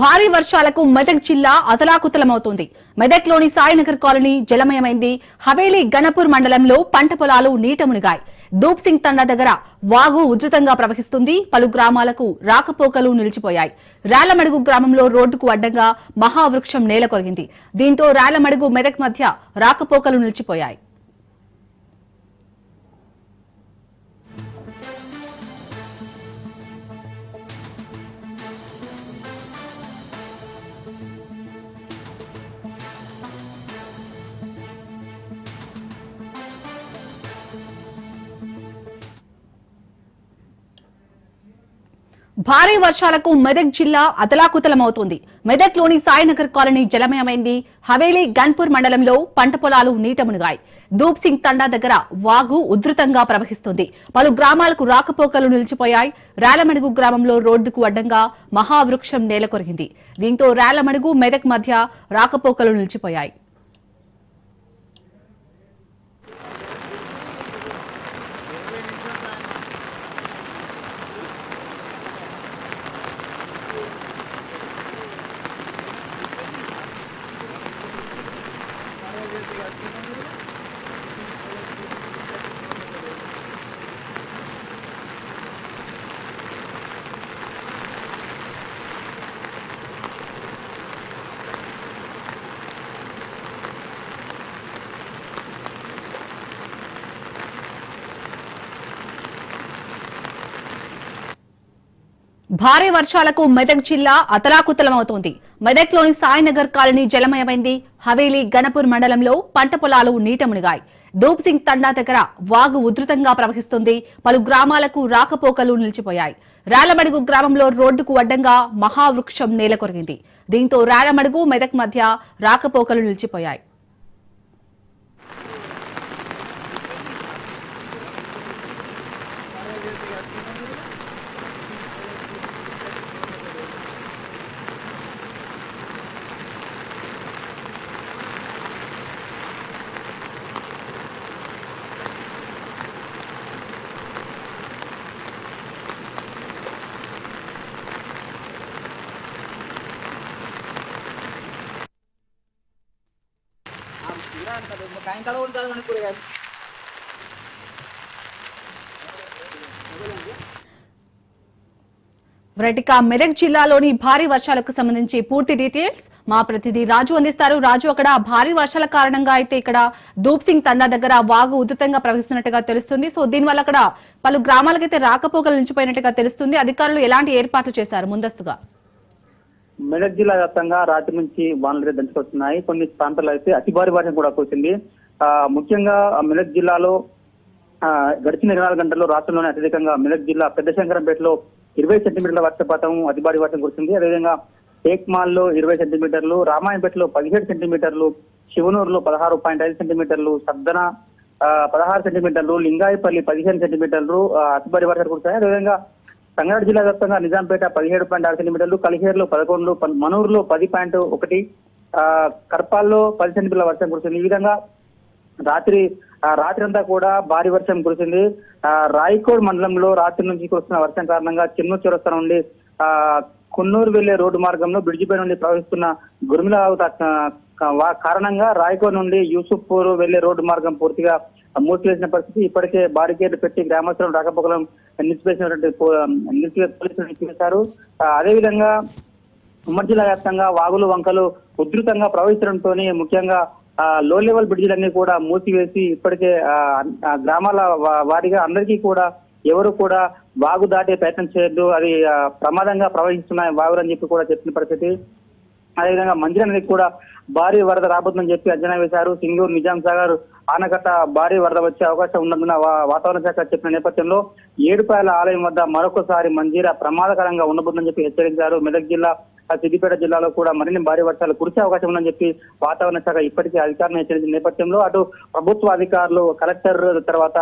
భారీ వర్షాలకు మెదక్ జిల్లా అతలాకుతలమవుతోంది. మెదక్లోని సాయినగర్ కాలనీ జలమయమైంది. హవేలీ గణపూర్ మండలంలో పంట పొలాలు నీట మునిగాయి. దూప్ సింగ్ తండా దగ్గర వాగు ఉధృతంగా ప్రవహిస్తుంది. పలు గ్రామాలకు రాకపోకలు నిలిచిపోయాయి. రాళ్ళమడుగు గ్రామంలో రోడ్డుకు అడ్డంగా మహావృక్షం నేల కొరిగింది దీంతో రాళ్ళమడుగు మెదక్ మధ్య రాకపోకలు నిలిచిపోయాయి. భారీ వర్షాలకు మెదక్ జిల్లా అతలాకుతలమవుతోంది. మెదక్లోని సాయినగర్ కాలనీ జలమయమైంది. హవేలీ గన్పూర్ మండలంలో పంట పొలాలు నీట మునిగాయి. దూప్ సింగ్ తండా దగ్గర వాగు ఉధృతంగా ప్రవహిస్తుంది. పలు గ్రామాలకు రాకపోకలు నిలిచిపోయాయి. రాలమడుగు గ్రామంలో రోడ్డుకు అడ్డంగా మహావృక్షం నేల కొరిగింది దీంతో రాలమడుగు మెదక్ మధ్య రాకపోకలు నిలిచిపోయాయి. భారీ వర్షాలకు మెదక్ జిల్లా అతలాకుతలమవుతోంది. మెదక్లోని సాయినగర్ కాలనీ జలమయమైంది. హవేలీ గణపూర్ మండలంలో పంట పొలాలు నీట మునిగాయి దూప్ సింగ్ తండా దగ్గర వాగు ఉధృతంగా ప్రవహిస్తుంది. పలు గ్రామాలకు రాకపోకలు నిలిచిపోయాయి. రాలమడుగు గ్రామంలో రోడ్డుకు అడ్డంగా మహావృక్షం నేలకొరిగింది. దీంతో రాలమడుగు మెదక్ మధ్య రాకపోకలు నిలిచిపోయాయి. వ్రటిక మెదక్ జిల్లాలోని భారీ వర్షాలకు సంబంధించి పూర్తి డీటెయిల్స్ మా ప్రతినిధి రాజు అందిస్తారు. రాజు అక్కడ భారీ వర్షాల కారణంగా అయితే ఇక్కడ దూప్ సింగ్ తండా దగ్గర వాగు ఉధృతంగా ప్రవహిస్తున్నట్టుగా తెలుస్తుంది. సో దీనివల్ల అక్కడ పలు గ్రామాలకైతే రాకపోకలు నిలిచిపోయినట్టుగా తెలుస్తుంది. అధికారులు ఎలాంటి ఏర్పాట్లు చేశారు? ముందస్తుగా. మెదక్ జిల్లా వ్యాప్తంగా రాత్రి నుంచి వానలు దంచుకొస్తున్నాయి. కొన్ని ప్రాంతాల్లో అయితే అతి భారీ వర్షం కూడా కురిసింది. ఆ, ముఖ్యంగా మెదక్ జిల్లాలో ఆ, గడిచిన ఇరవై నాలుగు గంటల్లో రాష్ట్రంలోనే అత్యధికంగా మెదక్ జిల్లా పెద్ద శంకరంపేటలో ఇరవై సెంటీమీటర్ల వర్షపాతం అతి భారీ వర్షం కురిసింది. అదేవిధంగా టేక్మాల్లో ఇరవై సెంటీమీటర్లు రామాయణపేటలో పదిహేడు సెంటీమీటర్లు శివనూరులో పదహారు పాయింట్ ఐదు సెంటీమీటర్లు సద్దన పదహారు సెంటీమీటర్లు లింగాయపల్లి పదిహేను సెంటీమీటర్లు ఆ, అతి భారీ వర్షాలు కురిశాయి. అదేవిధంగా సంగారెడ్డి జిల్లా వ్యాప్తంగా నిజాంపేట పదిహేడు పాయింట్ ఆరు సెంటీమీటర్లు కలిహేరులో పదకొండు మనూరులో పది పాయింట్ ఒకటి కర్పాల్లో పది సెంటీమీటర్ల వర్షం కురిసింది. ఈ విధంగా రాత్రి రాత్రంతా రాత్రి అంతా కూడా భారీ వర్షం కురిసింది. ఆ, రాయకోడ్ మండలంలో రాత్రి నుంచి కురుస్తున్న వర్షం కారణంగా చిన్న చౌరస్తా నుండి ఆ కున్నూరు వెళ్ళే రోడ్డు మార్గంలో బ్రిడ్జిపై నుండి ప్రవహిస్తున్న గురుమిల కారణంగా రాయకోడ్ నుండి యూసుఫ్పూర్ వెళ్ళే రోడ్డు మార్గం పూర్తిగా మూసివేసిన పరిస్థితి. ఇప్పటికే బారికేడ్లు పెట్టి గ్రామస్తులను రాకపోకలం నిలిచివేసినటువంటి పోలీసులు నిలిచివేశారు. అదేవిధంగా ఉమ్మడి జిల్లా వ్యాప్తంగా వాగులు వంకలు ఉధృతంగా ప్రవహించడంతో ముఖ్యంగా లో లెవెల్ బ్రిడ్జిలన్నీ కూడా మూసివేసి ఇప్పటికే గ్రామాల వారిగా అందరికీ కూడా ఎవరు కూడా వాగు దాటే ప్రయత్నం చేయొద్దు అది ప్రమాదంగా ప్రవహిస్తున్నాయి వాగులు అని చెప్పి కూడా చెప్పిన పరిస్థితి. అదేవిధంగా మంజీ నదికి కూడా భారీ వరద రాబోతుందని చెప్పి అంచనా వేశారు. సింగూరు నిజాం సాగర్ ఆనకట్ట భారీ వరద వచ్చే అవకాశం ఉన్నందున వా- వాతావరణ శాఖ చెప్పిన నేపథ్యంలో ఏడుపాయల ఆలయం వద్ద మరొకసారి మంజీరా ప్రమాదకరంగా ఉండబోతుందని చెప్పి హెచ్చరించారు. మెదక్ జిల్లా సిద్దిపేట జిల్లాలో కూడా మరిన్ని భారీ వర్షాలు కురిసే అవకాశం ఉందని చెప్పి వాతావరణ శాఖ ఇప్పటికే అధికారులను హెచ్చరించిన నేపథ్యంలో అటు ప్రభుత్వ అధికారులు కలెక్టర్ తర్వాత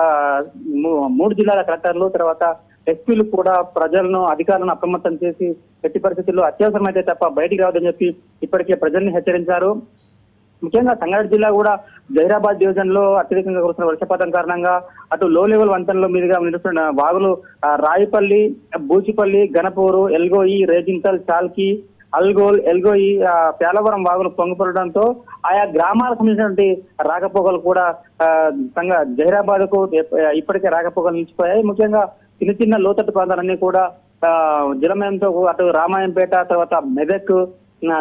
మూ- మూడు జిల్లాల కలెక్టర్లు తర్వాత ఎస్పీలు కూడా ప్రజలను అధికారులను అప్రమత్తం చేసి ఎట్టి పరిస్థితుల్లో అత్యవసరమైతే తప్ప బయటికి రావద్దని చెప్పి ఇప్పటికే ప్రజల్ని హెచ్చరించారు. ముఖ్యంగా సంగారెడ్డి జిల్లా కూడా జైరాబాద్ డివిజన్లో అత్యధికంగా కురుస్తున్న వర్షపాతం కారణంగా అటు లో లెవెల్ వంతెనలో మీదుగా నిలుస్తున్న వాగులు రాయిపల్లి బూచిపల్లి గణపూరు ఎల్గోయి రేజింతల్ చాల్కి అల్గోల్ ఎల్గోయి ఈ పేలవరం వాగులు పొంగిపడడంతో ఆయా గ్రామాలకు సంబంధించినటువంటి రాకపోకలు కూడా ఆ, సంగ జహీరాబాద్కు ఇప్పటికే రాకపోకలు నిలిచిపోయాయి. ముఖ్యంగా చిన్న చిన్న లోతట్టు ప్రాంతాలన్నీ కూడా ఆ, జలమయంతో అటు రామాయంపేట తర్వాత మెదక్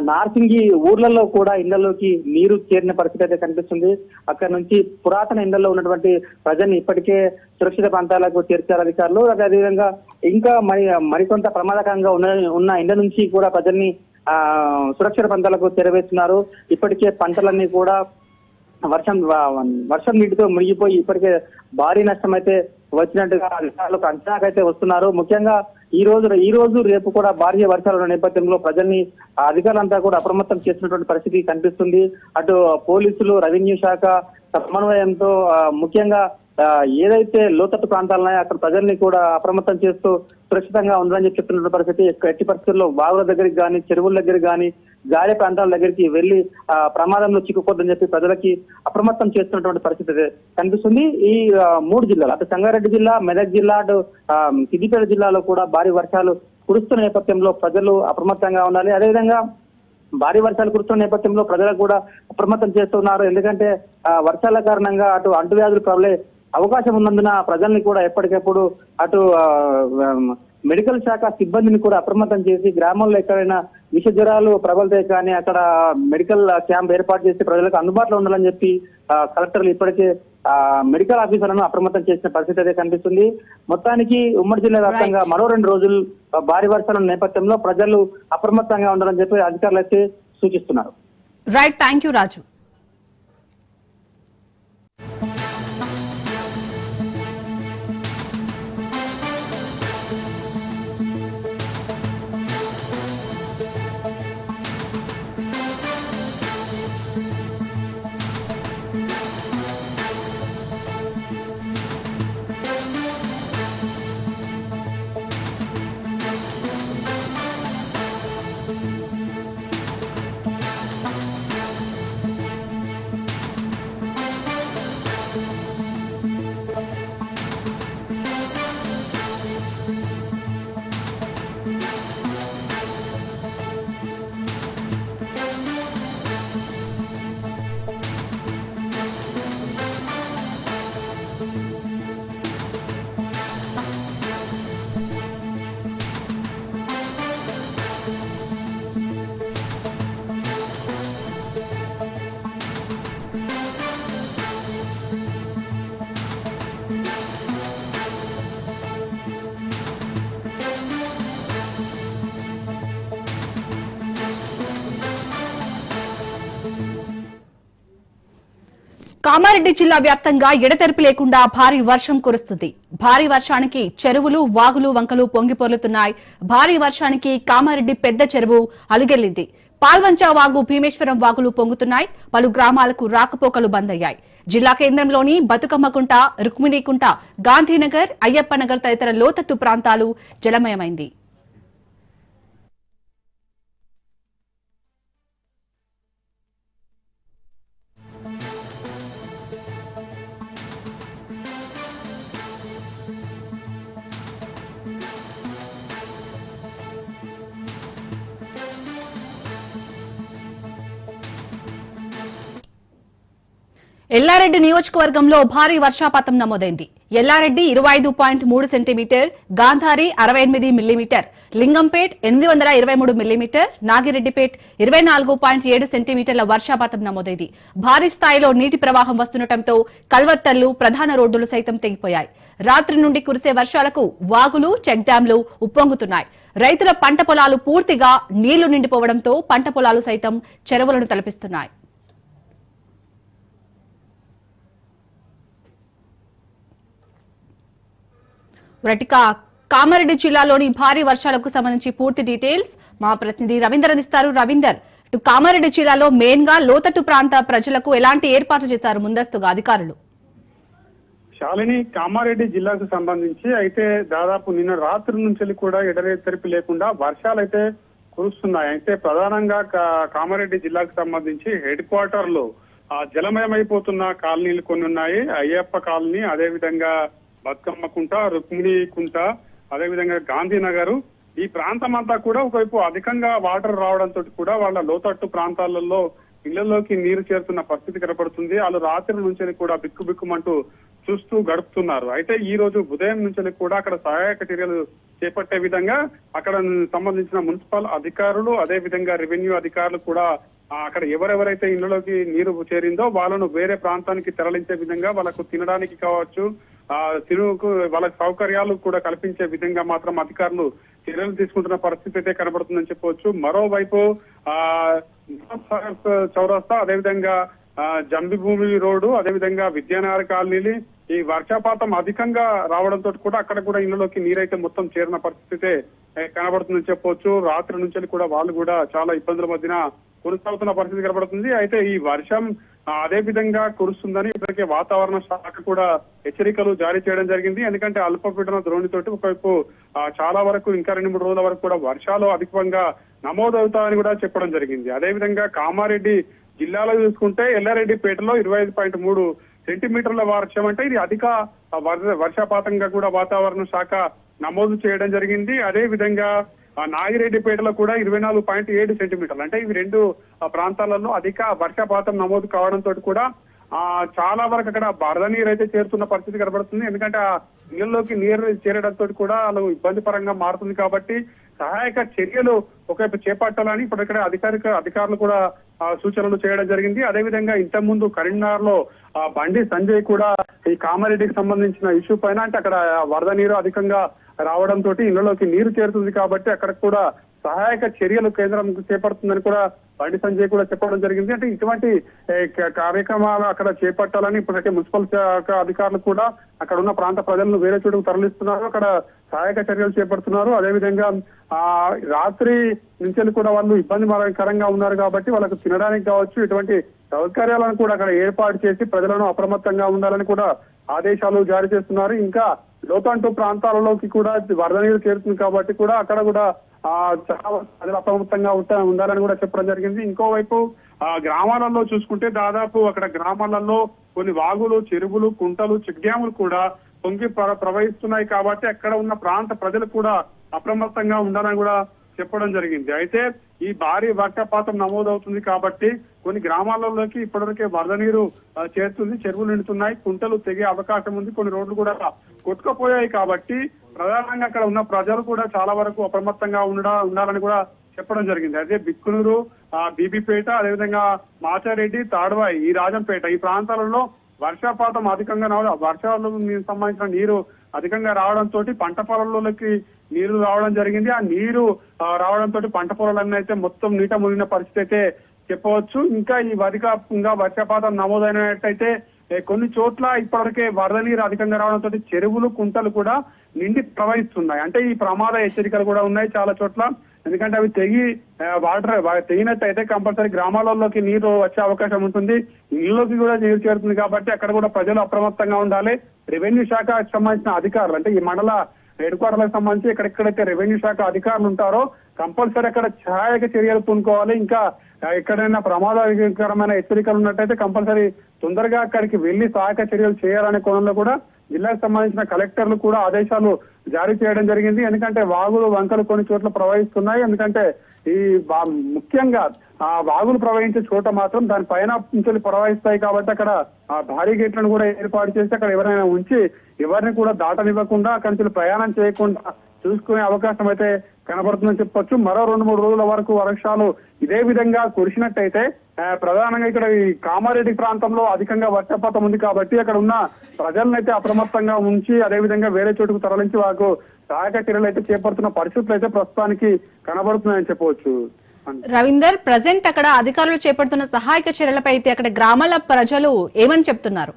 నార్సింగి ఊర్లలో కూడా ఇళ్ళలోకి నీరు చేరిన పరిస్థితి అయితే కనిపిస్తుంది. అక్కడ నుంచి పురాతన ఇళ్ళలో ఉన్నటువంటి ప్రజల్ని ఇప్పటికే సురక్షిత ప్రాంతాలకు చేర్చారు అధికారులు. అదేవిధంగా ఇంకా మరి మరికొంత ప్రమాదకరంగా ఉన్న ఉన్న ఇండ నుంచి కూడా ప్రజల్ని ఆ సురక్షిత ప్రాంతాలకు చేరవేస్తున్నారు ఇప్పటికే పంటలన్నీ కూడా వర్షం వ- వర్షం నీటితో మునిగిపోయి ఇప్పటికే భారీ నష్టం అయితే వచ్చినట్టుగా అధికారులకు అంచనాకైతే వస్తున్నారు. ముఖ్యంగా ఈ రోజు ఈ రోజు రేపు కూడా భారీ వర్షాలు ఉన్న నేపథ్యంలో ప్రజల్ని అధికారులంతా కూడా అప్రమత్తం చేసినటువంటి పరిస్థితి కనిపిస్తుంది. అటు పోలీసులు రెవెన్యూ శాఖ సమన్వయంతో ముఖ్యంగా ఏదైతే లోతట్టు ప్రాంతాలు ఉన్నాయో అక్కడ ప్రజల్ని కూడా అప్రమత్తం చేస్తూ సురక్షితంగా ఉందని చెప్పి చెప్తున్న పరిస్థితి ఎట్టి పరిస్థితుల్లో బావుల దగ్గరికి కానీ చెరువుల దగ్గరికి కానీ గాలి ప్రాంతాల దగ్గరికి వెళ్ళి ఆ, ప్రమాదంలో చిక్కుకోద్దని చెప్పి ప్రజలకి అప్రమత్తం చేస్తున్నటువంటి పరిస్థితి కనిపిస్తుంది. ఈ మూడు జిల్లాలు అటు సంగారెడ్డి జిల్లా మెదక్ జిల్లా అటు సిద్దిపేట జిల్లాలో కూడా భారీ వర్షాలు కురుస్తున్న నేపథ్యంలో ప్రజలు అప్రమత్తంగా ఉండాలి. అదేవిధంగా భారీ వర్షాలు కురుస్తున్న నేపథ్యంలో ప్రజలకు కూడా అప్రమత్తం చేస్తున్నారు. ఎందుకంటే ఆ, వర్షాల కారణంగా అటు అంటువ్యాధులు ప్రబలే అవకాశం ఉన్నందున ప్రజల్ని కూడా ఎప్పటికప్పుడు అటు మెడికల్ శాఖ సిబ్బందిని కూడా అప్రమత్తం చేసి గ్రామంలో ఎక్కడైనా విష జ్వరాలు ప్రబలితే కానీ అక్కడ మెడికల్ క్యాంప్ ఏర్పాటు చేసి ప్రజలకు అందుబాటులో ఉండాలని చెప్పి కలెక్టర్లు ఇప్పటికే మెడికల్ ఆఫీసర్లను అప్రమత్తం చేసిన పరిస్థితి అయితే కనిపిస్తుంది. మొత్తానికి ఉమ్మడి జిల్లా వ్యాప్తంగా మరో రెండు రోజులు భారీ వర్షాల నేపథ్యంలో ప్రజలు అప్రమత్తంగా ఉండాలని చెప్పి అధికారులు అయితే సూచిస్తున్నారు. Right thank you Raju Kamareddy జిల్లా వ్యాప్తంగా ఎడతెరిపి లేకుండా భారీ వర్షం కురుస్తుంది. భారీ వర్షానికి చెరువులు వాగులు వంకలు పొంగిపొర్లుతున్నాయి. భారీ వర్షానికి కామారెడ్డి పెద్ద చెరువు అలుగెల్లింది. పాల్వంచ వాగు భీమేశ్వరం వాగులు పొంగుతున్నాయి. పలు గ్రామాలకు రాకపోకలు బంద్ అయ్యాయి జిల్లా కేంద్రంలోని బతుకమ్మకుంట రుక్మిణీకుంట గాంధీనగర్ అయ్యప్పనగర్ తదితర లోతట్టు ప్రాంతాలు జలమయమైంది. ఎల్లారెడ్డి నియోజకవర్గంలో భారీ వర్షాపాతం నమోదైంది. ఎల్లారెడ్డి ఇరవై ఐదు పాయింట్ మూడు సెంటీమీటర్ గాంధారి అరవై ఎనిమిది మిల్లీమీటర్ లింగంపేట్ ఎనిమిది వందల ఇరవై మూడు మిల్లీమీటర్ నాగిరెడ్డిపేట్ ఇరవై నాలుగు పాయింట్ ఏడు సెంటీమీటర్ల వర్షాపాతం నమోదైంది. భారీ స్థాయిలో నీటి ప్రవాహం వస్తుండటంతో కల్వర్తర్లు ప్రధాన రోడ్డులు సైతం తెగిపోయాయి. రాత్రి నుండి కురిసే వర్షాలకు వాగులు చెక్ డ్యాంలు ఉప్పొంగుతున్నాయి. రైతుల పంట పొలాలు పూర్తిగా నీళ్ళు నిండిపోవడంతో పంట పొలాలు సైతం చెరువులను తలపిస్తున్నాయి. రటిక కామారెడ్డి జిల్లాలోని భారీ వర్షాలకు సంబంధించి పూర్తి డీటెయిల్స్ మా ప్రతినిధి రవీందర్ అందిస్తారు. రవీందర్ ఇటు కామారెడ్డి జిల్లాలో మెయిన్గా లోతట్టు ప్రాంత ప్రజలకు ఎలాంటి ఏర్పాట్లు చేశారు ముందస్తుగా అధికారులు? శాలిని కామారెడ్డి జిల్లాకు సంబంధించి అయితే దాదాపు నిన్న రాత్రి నుంచి కూడా ఎడరెత్తరిపి లేకుండా వర్షాలు అయితే కురుస్తున్నాయి. అయితే ప్రధానంగా కా- కామారెడ్డి జిల్లాకు సంబంధించి హెడ్ క్వార్టర్లో ఆ జలమయమైపోతున్న కాలనీలు కొన్ని ఉన్నాయి. అయ్యప్ప కాలనీ అదేవిధంగా బతుకమ్మ కుంట రుక్మిణి కుంట అదేవిధంగా గాంధీనగర్ ఈ ప్రాంతం అంతా కూడా ఒకవైపు అధికంగా వాటర్ రావడంతో కూడా వాళ్ళ లోతట్టు ప్రాంతాలలో ఇళ్ళలోకి నీరు చేరుతున్న పరిస్థితి కనపడుతుంది. వాళ్ళు రాత్రి నుంచి కూడా బిక్కు బిక్కుమంటూ చూస్తూ గడుపుతున్నారు. అయితే ఈ రోజు ఉదయం నుంచి కూడా అక్కడ సహాయక చర్యలు చేపట్టే విధంగా అక్కడ సంబంధించిన మున్సిపల్ అధికారులు అదే విధంగా రెవెన్యూ అధికారులు కూడా అక్కడ ఎవరెవరైతే ఇళ్ళలోకి నీరు చేరిందో వాళ్ళను వేరే ప్రాంతానికి తరలించే విధంగా వాళ్ళకు తినడానికి కావచ్చు తిరుగుకు వాళ్ళకి సౌకర్యాలు కూడా కల్పించే విధంగా మాత్రం అధికారులు చర్యలు తీసుకుంటున్న పరిస్థితి అయితే కనబడుతుందని చెప్పవచ్చు. మరోవైపు ఆ చౌరస్తా అదేవిధంగా ఆ, జంబి భూమి రోడ్డు అదేవిధంగా విద్యానగర్ కాలనీలు ఈ వర్షపాతం అధికంగా రావడంతో కూడా అక్కడ కూడా ఇళ్ళలోకి నీరైతే మొత్తం చేరిన పరిస్థితి కనబడుతుందని చెప్పవచ్చు. రాత్రి నుంచి కూడా వాళ్ళు కూడా చాలా ఇబ్బందుల మధ్యన కొనసాగుతున్న పరిస్థితి కనబడుతుంది. అయితే ఈ వర్షం అదే విధంగా కురుస్తుందని ఇప్పటికే వాతావరణ శాఖ కూడా హెచ్చరికలు జారీ చేయడం జరిగింది. ఎందుకంటే అల్పపీడన ద్రోణితోటి ఒకవైపు చాలా వరకు ఇంకా రెండు మూడు రోజుల వరకు కూడా వర్షాలు అధికంగా నమోదవుతాయని కూడా చెప్పడం జరిగింది. అదే విధంగా కామారెడ్డి జిల్లాలో చూసుకుంటే ఎల్లారెడ్డిపేటలో ఇరవై ఐదు పాయింట్ మూడు సెంటీమీటర్ల వర్షం అంటే ఇది అధిక వర్ష- వర్షపాతంగా కూడా వాతావరణ శాఖ నమోదు చేయడం జరిగింది. అదే విధంగా నాగిరెడ్డిపేటలో కూడా ఇరవై నాలుగు పాయింట్ ఏడు సెంటీమీటర్లు. అంటే ఇవి రెండు ప్రాంతాలలో అధిక వర్షపాతం నమోదు కావడంతో కూడా ఆ చాలా వరకు అక్కడ వరద నీరు అయితే చేరుతున్న పరిస్థితి కనబడుతుంది. ఎందుకంటే ఆ నీళ్ళలోకి నీరు చేరడంతో కూడా వాళ్ళు ఇబ్బంది పరంగా మారుతుంది కాబట్టి సహాయక చర్యలు ఒకవైపు చేపట్టాలని ఇప్పుడు ఇక్కడ అధికారిక అధికారులు కూడా సూచనలు చేయడం జరిగింది. అదే విధంగా ఇంత ముందు కరీంనగర్లో ఆ, బండి సంజయ్ కూడా ఈ కామారెడ్డికి సంబంధించిన ఇష్యూ పైన అంటే అక్కడ వరద నీరు అధికంగా రావడంతో ఇళ్ళలోకి నీరు చేరుతుంది కాబట్టి అక్కడ కూడా సహాయక చర్యలు కేంద్రం చేపడుతుందని కూడా బండి సంజయ్ కూడా చెప్పడం జరిగింది. అంటే ఇటువంటి కార్యక్రమాలు అక్కడ చేపట్టాలని ఇప్పటికే మున్సిపల్ శాఖ అధికారులు కూడా అక్కడ ఉన్న ప్రాంత ప్రజలను వేరే చోటుకు తరలిస్తున్నారు. అక్కడ సహాయక చర్యలు చేపడుతున్నారు. అదేవిధంగా ఆ రాత్రి నుంచి కూడా వాళ్ళు ఇబ్బందికరంగా ఉన్నారు కాబట్టి వాళ్ళకు తినడానికి కావచ్చు ఇటువంటి సౌకర్యాలను కూడా అక్కడ ఏర్పాటు చేసి ప్రజలను అప్రమత్తంగా ఉండాలని కూడా ఆదేశాలు జారీ చేస్తున్నారు. ఇంకా లోతంటు ప్రాంతాలలోకి కూడా వరద నీరు చేరుతుంది కాబట్టి కూడా అక్కడ కూడా ఆ చాలా ప్రజలు అప్రమత్తంగా ఉంటా- ఉండాలని కూడా చెప్పడం జరిగింది. ఇంకోవైపు ఆ గ్రామాలలో చూసుకుంటే దాదాపు అక్కడ గ్రామాలలో కొన్ని వాగులు చెరువులు కుంటలు చెక్ డ్యాములు కూడా పొంగి ప్ర- ప్రవహిస్తున్నాయి కాబట్టి అక్కడ ఉన్న ప్రాంత ప్రజలు కూడా అప్రమత్తంగా ఉండాలని కూడా చెప్పడం జరిగింది. అయితే ఈ భారీ వర్షపాతం నమోదవుతుంది కాబట్టి కొన్ని గ్రామాలలోకి ఇప్పటివరకే వరద నీరు చేరుతుంది. చెరువులు నిండుతున్నాయి. కుంటలు తెగే అవకాశం ఉంది. కొన్ని రోడ్లు కూడా కొట్టుకుపోయాయి కాబట్టి ప్రధానంగా అక్కడ ఉన్న ప్రజలు కూడా చాలా వరకు అప్రమత్తంగా ఉండ ఉండాలని కూడా చెప్పడం జరిగింది. అయితే బిక్కునూరు బీబీపేట అదేవిధంగా మాచారెడ్డి తాడవాయి ఈ రాజంపేట ఈ ప్రాంతాలలో వర్షపాతం అధికంగా రావడం వర్షాలకు సంబంధించిన నీరు అధికంగా రావడంతో పంట పొలంలోకి నీరు రావడం జరిగింది. ఆ నీరు రావడంతో పంట పొలాలన్నీ అయితే మొత్తం నీట మునిగిన పరిస్థితి అయితే చెప్పవచ్చు. ఇంకా ఈ అధికంగా వర్షపాతం నమోదైనట్టయితే కొన్ని చోట్ల ఇప్పటివరకే వరద నీరు అధికంగా రావడంతో చెరువులు కుంటలు కూడా నిండి ప్రవహిస్తున్నాయి. అంటే ఈ ప్రమాద హెచ్చరికలు కూడా ఉన్నాయి చాలా చోట్ల. ఎందుకంటే అవి తెగి వాటర్ తెగినట్టయితే కంపల్సరీ గ్రామాలలోకి నీరు వచ్చే అవకాశం ఉంటుంది. ఇళ్ళలోకి కూడా నీరు చేరుతుంది కాబట్టి అక్కడ కూడా ప్రజలు అప్రమత్తంగా ఉండాలి. రెవెన్యూ శాఖకు సంబంధించిన అధికారులు అంటే ఈ మండల హెడ్ క్వార్టర్లకు సంబంధించి ఎక్కడెక్కడైతే రెవెన్యూ శాఖ అధికారులు ఉంటారో కంపల్సరీ అక్కడ సహాయక చర్యలు పూనుకోవాలి. ఇంకా ఎక్కడైనా ప్రమాదకరమైన హెచ్చరికలు ఉన్నట్టయితే కంపల్సరీ తొందరగా అక్కడికి వెళ్ళి సహాయక చర్యలు చేయాలనే కోణంలో కూడా జిల్లాకు సంబంధించిన కలెక్టర్లు కూడా ఆదేశాలు జారీ చేయడం జరిగింది. ఎందుకంటే వాగులు వంకలు కొన్ని చోట్ల ప్రవహిస్తున్నాయి. ఎందుకంటే ఈ ముఖ్యంగా ఆ వాగులు ప్రవహించే చోట మాత్రం దాని పైన నుంచి ప్రవహిస్తాయి కాబట్టి అక్కడ ఆ భారీ గేట్లను కూడా ఏర్పాటు చేసి అక్కడ ఎవరైనా ఉంచి ఎవరిని కూడా దాటనివ్వకుండా అక్కడి నుంచి ప్రయాణం చేయకుండా చూసుకునే అవకాశం అయితే కనబడుతుందని చెప్పొచ్చు. మరో రెండు మూడు రోజుల వరకు వర్షాలు ఇదే విధంగా కురిసినట్టయితే ప్రధానంగా ఇక్కడ ఈ కామారెడ్డి ప్రాంతంలో అధికంగా వర్షపాతం ఉంది కాబట్టి అక్కడ ఉన్న ప్రజలను అయితే అప్రమత్తంగా ఉంచి అదే విధంగా వేరే చోటుకు తరలించి వాకు సహాయక చర్యలు అయితే చేపడుతున్న పరిస్థితులు అయితే ప్రస్తుతానికి కనబడుతున్నాయని చెప్పవచ్చు. రవీందర్ ప్రజెంట్ అక్కడ అధికారులు చేపడుతున్న సహాయక చర్యలపై అయితే అక్కడ గ్రామాల ప్రజలు ఏమని చెప్తున్నారు?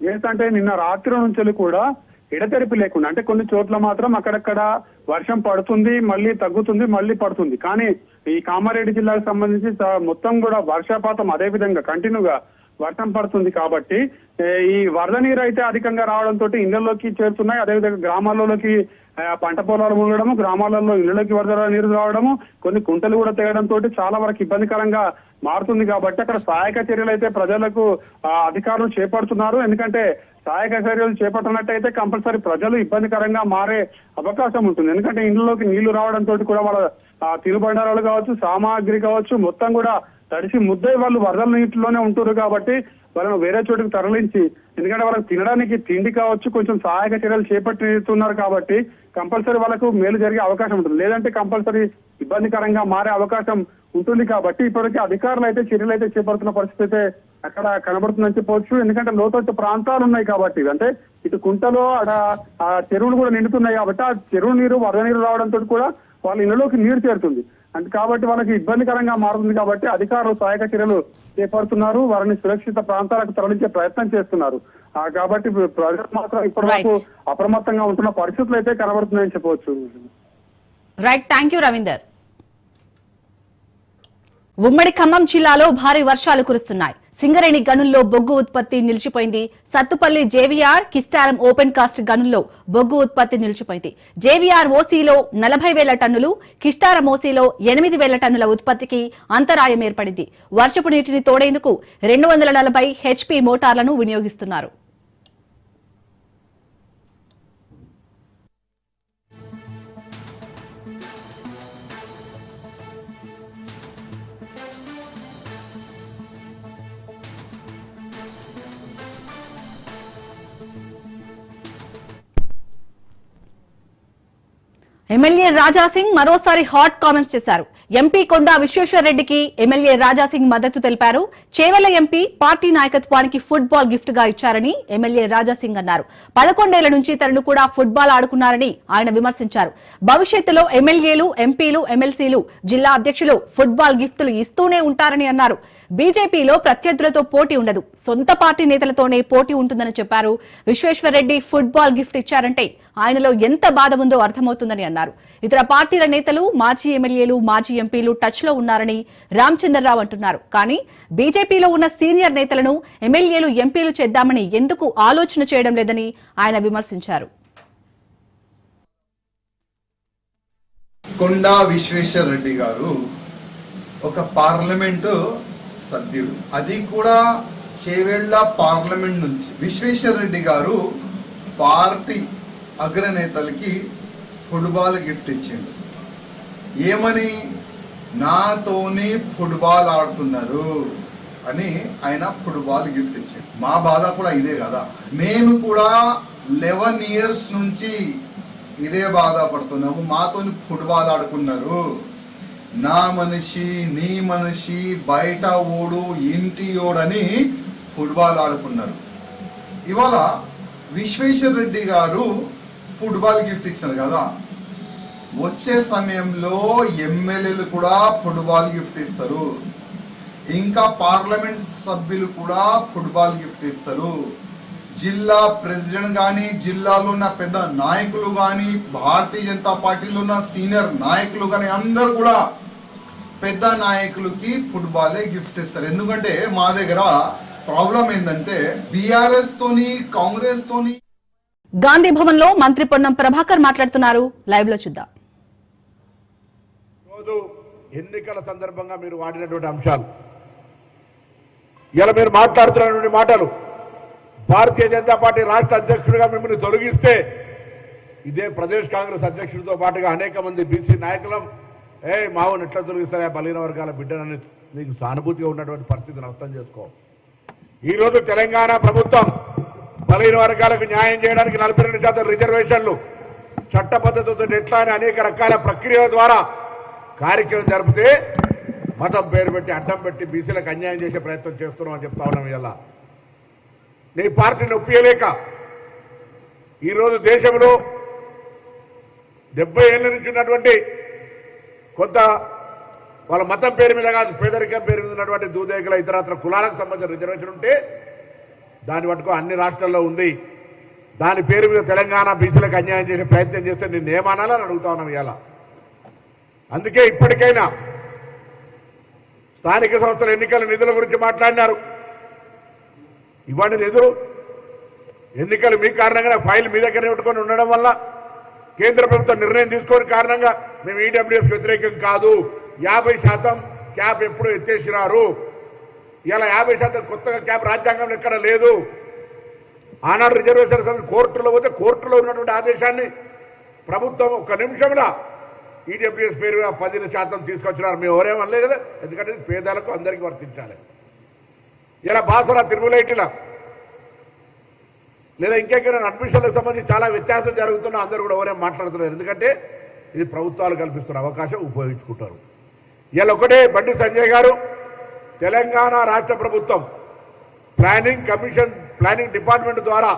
ఏంటంటే నిన్న రాత్రి నుంచి కూడా ఎడతెరిపి లేకుండా అంటే కొన్ని చోట్ల మాత్రం అక్కడక్కడ వర్షం పడుతుంది మళ్ళీ తగ్గుతుంది మళ్ళీ పడుతుంది. కానీ ఈ కామారెడ్డి జిల్లాకు సంబంధించి మొత్తం కూడా వర్షపాతం అదే విధంగా కంటిన్యూగా వర్షం పడుతుంది కాబట్టి ఈ వరద నీరు అయితే అధికంగా రావడంతో ఇళ్ళలోకి చేరుతున్నాయి. అదేవిధంగా గ్రామాలలోకి పంట పొలాలు మునగడము గ్రామాలలో ఇళ్ళలోకి వరద నీరు రావడము కొన్ని కుంటలు కూడా తేయడంతో చాలా వరకు ఇబ్బందికరంగా మారుతుంది కాబట్టి అక్కడ సహాయక చర్యలు అయితే ప్రజలకు ఆ, అధికారులు చేపడుతున్నారు. ఎందుకంటే సహాయక చర్యలు చేపట్టినట్టయితే కంపల్సరీ ప్రజలు ఇబ్బందికరంగా మారే అవకాశం ఉంటుంది. ఎందుకంటే ఇండ్లలోకి నీళ్ళు రావడం తోటి కూడా వాళ్ళ తినుబండారాలు కావచ్చు సామాగ్రి కావచ్చు మొత్తం కూడా తడిసి ముద్దై వాళ్ళు వరదల నీటిలోనే ఉంటారు కాబట్టి వాళ్ళను వేరే చోటుకు తరలించి ఎందుకంటే వాళ్ళకి తినడానికి తిండి కావచ్చు కొంచెం సహాయక చర్యలు చేపట్టుతున్నారు కాబట్టి కంపల్సరీ వాళ్ళకు మేలు జరిగే అవకాశం ఉంటుంది. లేదంటే కంపల్సరీ ఇబ్బందికరంగా మారే అవకాశం ఉంటుంది కాబట్టి ఇప్పటికీ అధికారులు అయితే చర్యలు అయితే చేపడుతున్న పరిస్థితి అయితే అక్కడ కనబడుతుందని చెప్పవచ్చు. ఎందుకంటే లోతట్టు ప్రాంతాలు ఉన్నాయి కాబట్టి. అంటే ఇటు కుంటలో అక్కడ ఆ చెరువులు కూడా నిండుతున్నాయి కాబట్టి ఆ చెరువు నీరు వరద నీరు రావడంతో కూడా వాళ్ళ ఇళ్ళలోకి నీరు చేరుతుంది. అంటే కాబట్టి వాళ్ళకి ఇబ్బందికరంగా మారుతుంది కాబట్టి అధికారులు సహాయక చర్యలు చేపడుతున్నారు. వారిని సురక్షిత ప్రాంతాలకు తరలించే ప్రయత్నం చేస్తున్నారు. కాబట్టి ప్రజలు మాత్రం ఇప్పటి వరకు. అప్రమత్తంగా ఉంటున్న పరిస్థితులు అయితే కనబడుతున్నాయని చెప్పవచ్చు. రైట్ థ్యాంక్ యూ రవీందర్ ఉమ్మడి ఖమ్మం జిల్లాలో భారీ వర్షాలు కురుస్తున్నాయి. సింగరేణి గనుల్లో బొగ్గు ఉత్పత్తి నిలిచిపోయింది. Sathupalli JVR Kistaram open cast గనుల్లో బొగ్గు ఉత్పత్తి నిలిచిపోయింది. జేవీఆర్ ఓసీలో నలభై వేల టన్నులు కిస్టారం ఓసీలో ఎనిమిది వేల టన్నుల ఉత్పత్తికి అంతరాయం ఏర్పడింది. వర్షపు నీటిని తోడేందుకు రెండు వందల నలభై హెచ్పీ మోటార్లను వినియోగిస్తున్నారు. ఎమ్మెల్యే రాజాసింగ్ మరోసారి హాట్ కామెంట్స్ చేశారు. ఎంపీ కొండా విశ్వేశ్వరరెడ్డికి ఎమ్మెల్యే రాజాసింగ్ మద్దతు తెలిపారు. చేవెల ఎంపీ పార్టీ నాయకత్వానికి ఫుట్బాల్ గిఫ్ట్గా ఇచ్చారని ఎమ్మెల్యే రాజాసింగ్ అన్నారు. పదకొండేళ్ళ నుంచి తనను కూడా ఫుట్బాల్ ఆడుకున్నారని ఆయన విమర్శించారు. భవిష్యత్తులో ఎమ్మెల్యేలు ఎంపీలు ఎమ్మెల్సీలు జిల్లా అధ్యక్షులు ఫుట్బాల్ గిఫ్టులు ఇస్తూనే ఉంటారని అన్నారు. బీజేపీలో ప్రత్యర్థులతో పోటీ ఉండదు. సొంత పార్టీ నేతలతోనే పోటీ ఉంటుందని చెప్పారు. విశ్వేశ్వరరెడ్డి ఫుట్బాల్ గిఫ్ట్ ఇచ్చారంటే ఆయనలో ఎంత బాధ ఉందో అర్థమవుతుందని అన్నారు. ఇతర పార్టీల నేతలు మాజీ ఎమ్మెల్యేలు మాజీ ఎంపీలు టచ్లో ఉన్నారని రామచంద్రరావు అంటున్నారు. కానీ బీజేపీలో ఉన్న సీనియర్ నేతలను ఎమ్మెల్యేలు ఎంపీలు చేద్దామని ఎందుకు ఆలోచన చేయడం లేదని ఆయన విమర్శించారు. కొండా విశ్వేశ్వర రెడ్డి గారు ఒక పార్లమెంటు సభ్యుడు. అది కూడా చేవేళ్ళ పార్లమెంట్ నుంచి. విశ్వేశ్వర్ రెడ్డి గారు పార్టీ అగ్రనేతలకి ఫుట్బాల్ గిఫ్ట్ ఇచ్చిండు. ఏమని? నాతోని ఫుట్బాల్ ఆడుతున్నారు అని ఆయన ఫుట్బాల్ గిఫ్ట్ ఇచ్చాడు. మా బాధ కూడా ఇదే కదా. మేము కూడా లెవెన్ ఇయర్స్ నుంచి ఇదే బాధపడుతున్నాము. మాతోని ఫుట్బాల్ ఆడుకున్నారు. నా మనిషి నీ మనిషి బయట ఓడు ఇంటి ఓడని ఫుట్బాల్ ఆడుకున్నారు. ఇవాళ విశ్వేశ్వర రెడ్డి గారు ఫుట్బాల్ గిఫ్ట్ ఇచ్చారు కదా. వచ్చే సమయంలో ఎమ్మెల్యేలు కూడా ఫుట్బాల్ గిఫ్ట్ ఇస్తారు. ఇంకా పార్లమెంట్ సభ్యులు కూడా ఫుట్బాల్ గిఫ్ట్ ఇస్తారు. జిల్లా ప్రెసిడెంట్ కానీ జిల్లాలో ఉన్న పెద్ద నాయకులు కానీ భారతీయ జనతా పార్టీలో ఉన్న సీనియర్ నాయకులు కానీ అందరు కూడా పెద్ద నాయకులకి ఫుట్బాలే గిఫ్ట్ ఇస్తారు. ఎందుకంటే మా దగ్గర ప్రాబ్లం ఏంటంటే బీఆర్ఎస్ తోని కాంగ్రెస్ తోని. గాంధీ భవన్లో మంత్రి పొన్నం ప్రభాకర్ మాట్లాడుతున్నారు. లైవ్లో చూద్దాం. రోజు ఎన్నికల సందర్భంగా మీరు వాడినటువంటి అంశాలు. ఇలా మీరు మాట్లాడుతున్నటువంటి మాటలు భారతీయ జనతా పార్టీ రాష్ట్ర అధ్యక్షుడిగా మిమ్మల్ని తొలగిస్తే ఇదే ప్రదేశ్ కాంగ్రెస్ అధ్యక్షుడితో పాటుగా అనేక మంది బీసీ నాయకులం ఏ మావోని ఎట్లా తొలగిస్తారా బలహీన వర్గాల బిడ్డనని నీకు సానుభూతిగా ఉన్నటువంటి పరిస్థితిని అర్థం చేసుకో. ఈరోజు తెలంగాణ ప్రభుత్వం బలహీన వర్గాలకు న్యాయం చేయడానికి నలభై రెండు శాతం రిజర్వేషన్లు చట్ట పద్ధతితో ఎట్లా అని అనేక రకాల ప్రక్రియల ద్వారా కార్యక్రమం జరిపితే మతం పేరు పెట్టి అడ్డం పెట్టి బీసీలకు అన్యాయం చేసే ప్రయత్నం చేస్తున్నాం అని చెప్తా ఉన్నాం ఇలా నీ పార్టీని ఒప్పియలేక ఈరోజు దేశంలో డెబ్బై ఏళ్ళ నుంచి ఉన్నటువంటి కొంత వాళ్ళ మతం పేరు మీద కాదు పేదరికం పేరు మీద ఉన్నటువంటి దూదేగుల ఇతరత్ర కులాలకు సంబంధించిన రిజర్వేషన్ ఉంటే దాన్ని పట్టుకో అన్ని రాష్ట్రాల్లో ఉంది. దాని పేరు మీద తెలంగాణ బీసీలకు అన్యాయం చేసే ప్రయత్నం చేస్తే నేను ఏమానాలని అడుగుతా ఉన్నాం ఇవాళ. అందుకే ఇప్పటికైనా స్థానిక సంస్థల ఎన్నికల నిధుల గురించి మాట్లాడినారు. ఇవ్వండి లేదు. ఎన్నికలు మీ కారణంగా ఫైల్ మీ దగ్గర పెట్టుకొని ఉండడం వల్ల కేంద్ర ప్రభుత్వం నిర్ణయం తీసుకోని కారణంగా మేము ఈడబ్ల్యూఎస్ వ్యతిరేకం కాదు. యాభై శాతం క్యాప్ ఎప్పుడు ఎత్తేసినారు. ఇలా యాభై శాతం కొత్తగా క్యాప్ రాజ్యాంగంలో ఎక్కడ లేదు. ఆనాడు రిజర్వేషన్ సమితి కోర్టులో పోతే కోర్టులో ఉన్నటువంటి ఆదేశాన్ని ప్రభుత్వం ఒక నిమిషంలో ఈడబ్ల్యూఎస్ పేరుగా పదిహేను శాతం తీసుకొచ్చినారు. మేము ఎవరేమనలేదు కదా. ఎందుకంటే పేదలకు అందరికీ వర్తించాలి. ఇలా బాసరా తిరుమలైటిలా లేదా ఇంకెక్కడ అడ్మిషన్లకు సంబంధించి చాలా వ్యత్యాసం జరుగుతున్నా అందరూ కూడా ఎవరేం మాట్లాడుతున్నారు. ఎందుకంటే ఇది ప్రభుత్వాలు కల్పిస్తున్న అవకాశం ఉపయోగించుకుంటారు. ఇలా ఒకటే బండి సంజయ్ గారు తెలంగాణ రాష్ట్ర ప్రభుత్వం ప్లానింగ్ కమిషన్ ప్లానింగ్ డిపార్ట్మెంట్ ద్వారా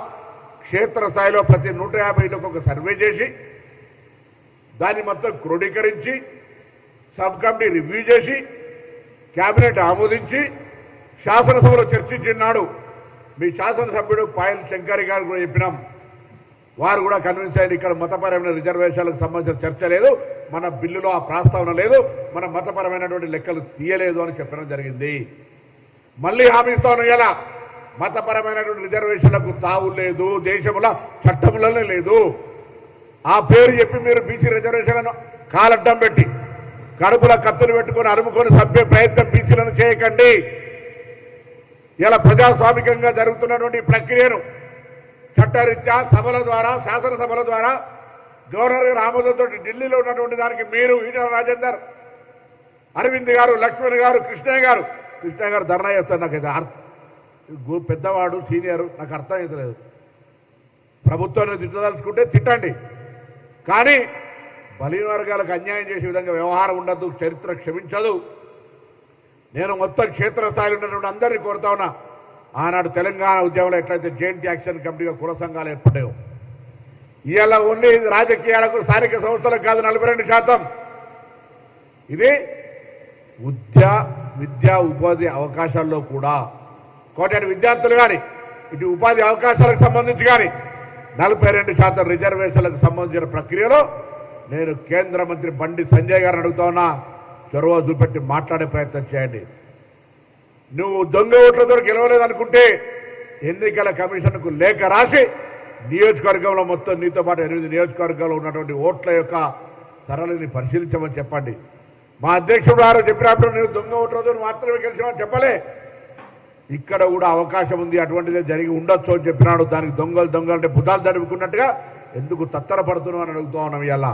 క్షేత్రస్థాయిలో ప్రతి నూట యాభైలకు ఒక సర్వే చేసి దాన్ని మొత్తం క్రోడీకరించి సబ్ కమిటీ రివ్యూ చేసి కేబినెట్ ఆమోదించి శాసనసభలో చర్చించినాడు మీ శాసనసభ్యుడు పాయల్ శంకరి గారు కూడా చెప్పినాం. వారు కూడా కన్విన్స్ అయ్యారు ఇక్కడ మతపరమైన రిజర్వేషన్లకు సంబంధించిన చర్చ లేదు మన బిల్లులో ఆ ప్రస్తావన లేదు మన మతపరమైనటువంటి లెక్కలు తీయలేదు అని చెప్పడం జరిగింది. మళ్ళీ హామీ ఇస్తాను ఎలా? మతపరమైనటువంటి రిజర్వేషన్లకు తావు లేదు దేశంలో చట్టములనే లేదు. ఆ పేరు చెప్పి మీరు బీసీ రిజర్వేషన్లను కాలడ్డం పెట్టి కడుపుల కత్తులు పెట్టుకొని అరుముకొని సభ్య ప్రయత్నం బీసీలను చేయకండి. ఇలా ప్రజాస్వామికంగా జరుగుతున్నటువంటి ప్రక్రియను చట్టరీత్యా సభల ద్వారా శాసనసభల ద్వారా గవర్నర్ గారు ఆమోదంతో ఢిల్లీలో ఉన్నటువంటి దానికి మీరు ఈటల రాజేందర్ అరవింద్ గారు లక్ష్మణ్ గారు కృష్ణయ్య గారు. కృష్ణయ్య గారు ధర్నా చేస్తారు నాకు ఇది పెద్దవాడు సీనియర్ నాకు అర్థం అవుతలేదు ప్రభుత్వాన్ని తిట్టదలుచుకుంటే తిట్టండి. కానీ బలీన వర్గాలకు అన్యాయం చేసే విధంగా వ్యవహారం ఉండదు చరిత్ర క్షమించదు. నేను మొత్తం క్షేత్రస్థాయిలో ఉన్నటువంటి అందరినీ కోరుతా ఉన్నా. ఆనాడు తెలంగాణ ఉద్యమంలో ఎట్లయితే జెయింట్ యాక్షన్ కమిటీగా కుల సంఘాలు ఏర్పడ్డాయో. ఇవాళ ఓన్లీ రాజకీయాలకు స్థానిక సంస్థలకు కాదు నలభై రెండు శాతం. ఇది విద్యా విద్యా ఉపాధి అవకాశాల్లో కూడా. కోటాది విద్యార్థులు కానీ ఇటు ఉపాధి అవకాశాలకు సంబంధించి కానీ నలభై రెండు శాతం రిజర్వేషన్లకు సంబంధించిన ప్రక్రియలో నేను కేంద్ర మంత్రి బండి సంజయ్ గారిని అడుగుతా ఉన్నా. చొరవ చూపెట్టి మాట్లాడే ప్రయత్నం చేయండి. నువ్వు దొంగ ఓట్లతో గెలవలేదనుకుంటే ఎన్నికల కమిషన్కు లేఖ రాసి నియోజకవర్గంలో మొత్తం నీతో పాటు ఎనిమిది నియోజకవర్గాల్లో ఉన్నటువంటి ఓట్ల యొక్క సరళిని పరిశీలించమని చెప్పండి. మా అధ్యక్షుడు గారు చెప్పినప్పుడు నువ్వు దొంగ ఓట్లతో మాత్రమే గెలిచామని చెప్పలే. ఇక్కడ కూడా అవకాశం ఉంది అటువంటిదే జరిగి ఉండొచ్చు అని చెప్పినాడు. దానికి దొంగలు దొంగలు అంటే బుధాలు తడుపుకున్నట్టుగా ఎందుకు తత్తర పడుతున్నావు అని అడుగుతా ఉన్నాం ఇలా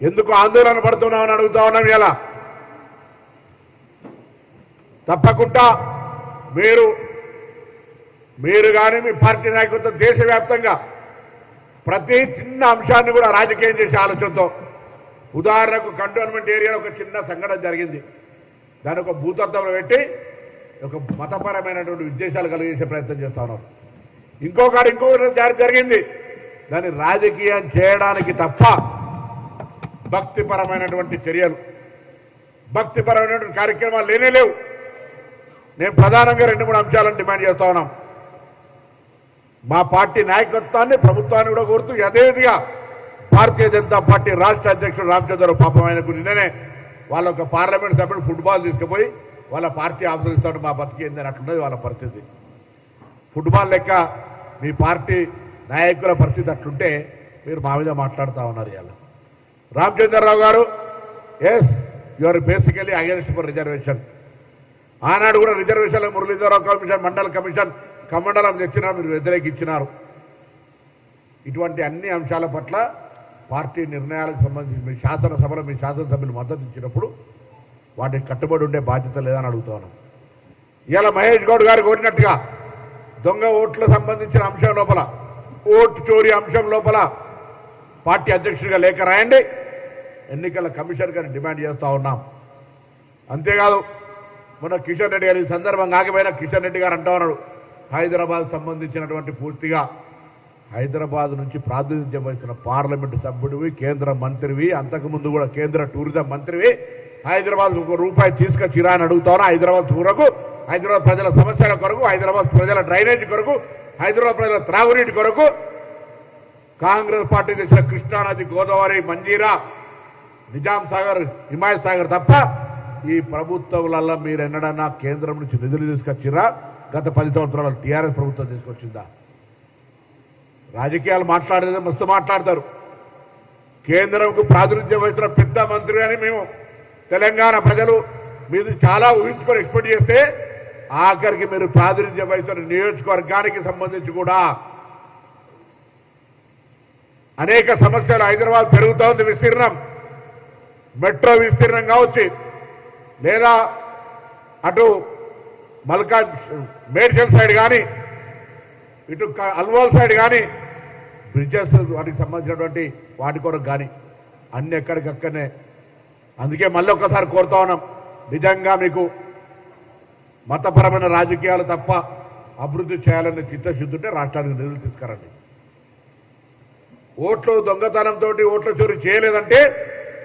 ఎందుకు ఆందోళన పడుతున్నావు అని అడుగుతా ఉన్నాం ఎలా తప్పకుండా మీరు మీరు కానీ మీ పార్టీ నాయకులతో దేశవ్యాప్తంగా ప్రతి చిన్న అంశాన్ని కూడా రాజకీయం చేసే ఆలోచనతో ఉదాహరణకు కంటోన్మెంట్ ఏరియాలో ఒక చిన్న సంఘటన జరిగింది. దాని ఒక భూతత్వంలో పెట్టి ఒక మతపరమైనటువంటి ఉద్దేశాలు కలిగేసే ప్రయత్నం చేస్తా ఉన్నారు ఇంకొకటి ఇంకొకటి జారి జరిగింది. దాన్ని రాజకీయం చేయడానికి తప్ప భక్తిపరమైనటువంటి చర్యలు. భక్తిపరమైనటువంటి కార్యక్రమాలు లేనే లేవు. నేను ప్రధానంగా రెండు మూడు అంశాలను డిమాండ్ చేస్తా ఉన్నాం. మా పార్టీ నాయకత్వాన్ని ప్రభుత్వాన్ని కూడా కోరుతూ యథేదిగా భారతీయ జనతా పార్టీ రాష్ట్ర అధ్యక్షుడు రామచంద్ర పాపం ఆయనకు నిన్ననే వాళ్ళ ఒక పార్లమెంట్ సభ్యుడు ఫుట్బాల్ తీసుకుపోయి వాళ్ళ పార్టీ ఆశ్రయిస్తాడు మా బతికేందని అట్లున్నది వాళ్ళ పరిస్థితి. ఫుట్బాల్ లెక్క మీ పార్టీ నాయకుల పరిస్థితి అట్లుంటే మీరు మా మీద మాట్లాడుతూ ఉన్నారు ఇలా రామచంద్రరావు గారు yes your basically against for reservation ఆనాడు కూడా రిజర్వేషన్ల మురళీధరరావు కమిషన్ మండల కమిషన్ కమండలం తెచ్చినారు మీరు వ్యతిరేకించినారు. ఇటువంటి అన్ని అంశాల పట్ల పార్టీ నిర్ణయాలకు సంబంధించి మీ శాసనసభలో మీ శాసనసభ్యులు మద్దతు ఇచ్చినప్పుడు వాటికి కట్టుబడి ఉండే బాధ్యత లేదని అడుగుతాను ఇలా మహేష్ గౌడ్ గారు కోరినట్టుగా దొంగ ఓట్ల సంబంధించిన అంశం లోపల ఓటు చోరీ అంశం లోపల పార్టీ అధ్యక్షుడిగా లేఖ రాయండి. ఎన్నికల కమిషన్ గారిని డిమాండ్ చేస్తూ ఉన్నాం. అంతేకాదు మొన్న కిషన్ రెడ్డి గారి సందర్భం సందర్భంగా కిషన్ రెడ్డి గారు అంటూ ఉన్నాడు హైదరాబాద్ సంబంధించినటువంటి పూర్తిగా హైదరాబాద్ నుంచి ప్రాతినిధ్యం వహిస్తున్న పార్లమెంటు సభ్యుడివి కేంద్ర మంత్రివి అంతకుముందు కూడా కేంద్ర టూరిజం మంత్రివి హైదరాబాద్ ఒక రూపాయి తీసుకొచ్చిరా అని అడుగుతాను హైదరాబాద్ కొరకు హైదరాబాద్ ప్రజల సమస్యల కొరకు హైదరాబాద్ ప్రజల డ్రైనేజ్ కొరకు హైదరాబాద్ ప్రజల త్రాగునీటి కొరకు కాంగ్రెస్ పార్టీ తెచ్చిన కృష్ణానది గోదావరి మంజీరా నిజాం సాగర్ హిమాయత్ సాగర్ తప్ప ఈ ప్రభుత్వాలలో మీరు ఎన్నడన్నా కేంద్రం నుంచి నిధులు తీసుకొచ్చిరా గత పది సంవత్సరాలు టీఆర్ఎస్ ప్రభుత్వం తీసుకొచ్చిందా? రాజకీయాలు మాట్లాడేది మస్తు మాట్లాడతారు. కేంద్రంకు ప్రాతినిధ్యం వహిస్తున్న పెద్ద మంత్రి అని మేము తెలంగాణ ప్రజలు మీరు చాలా ఊహించుకొని ఎక్స్పెక్ట్ చేస్తే ఆఖరికి మీరు ప్రాతినిధ్యం వహిస్తున్న నియోజకవర్గానికి సంబంధించి కూడా అనేక సమస్యలు హైదరాబాద్ పెరుగుతోంది విస్తీర్ణం. మెట్రో విస్తీర్ణం కావచ్చు. లేదా అటు మల్కా మేడ్చల్ సైడ్ కానీ ఇటు అల్వాల్ సైడ్ కానీ బ్రిడ్జెస్ వాటికి సంబంధించినటువంటి వాటి కొరకు కానీ అన్ని ఎక్కడికక్కడనే. అందుకే మళ్ళీ ఒక్కసారి కోరుతా ఉన్నాం నిజంగా మీకు మతపరమైన రాజకీయాలు తప్ప అభివృద్ధి చేయాలనే చిత్తశుద్ధుంటే రాష్ట్రానికి నిధులు తీసుకురండి. ఓట్లు దొంగతనంతో ఓట్ల చోరీ చేయలేదంటే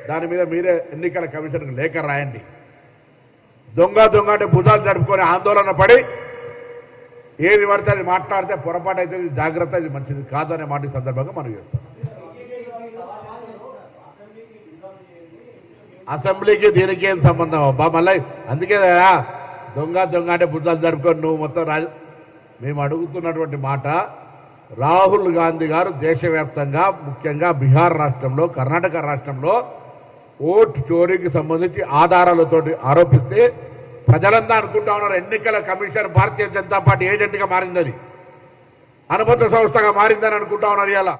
దాని మీద మీరే ఎన్నికల కమిషన్కి లేఖ రాయండి. దొంగ దొంగ అంటే భుజాలు జరుపుకొని ఆందోళన పడి ఏది పడితే అది మాట్లాడితే పొరపాటు అయితే ఇది జాగ్రత్త ఇది మంచిది కాదనే మాట సందర్భంగా మనం చెప్తాం అసెంబ్లీకి దీనికి ఏం సంబంధం? అబ్బా మళ్ళీ అందుకే దొంగ దొంగ అంటే బుద్ధాలు జరుపుకొని నువ్వు మొత్తం రాజ మేము అడుగుతున్నటువంటి మాట రాహుల్ గాంధీ గారు దేశవ్యాప్తంగా ముఖ్యంగా బీహార్ రాష్ట్రంలో కర్ణాటక రాష్ట్రంలో ఓటు చోరీకి సంబంధించి ఆధారాలతోటి ఆరోపిస్తే ప్రజలంతా అనుకుంటా ఉన్నారు ఎన్నికల కమిషన్ భారతీయ జనతా పార్టీ ఏజెంట్గా మారిందని. అనుబంధ సంస్థగా మారిందని అనుకుంటా ఉన్నారు ఇలా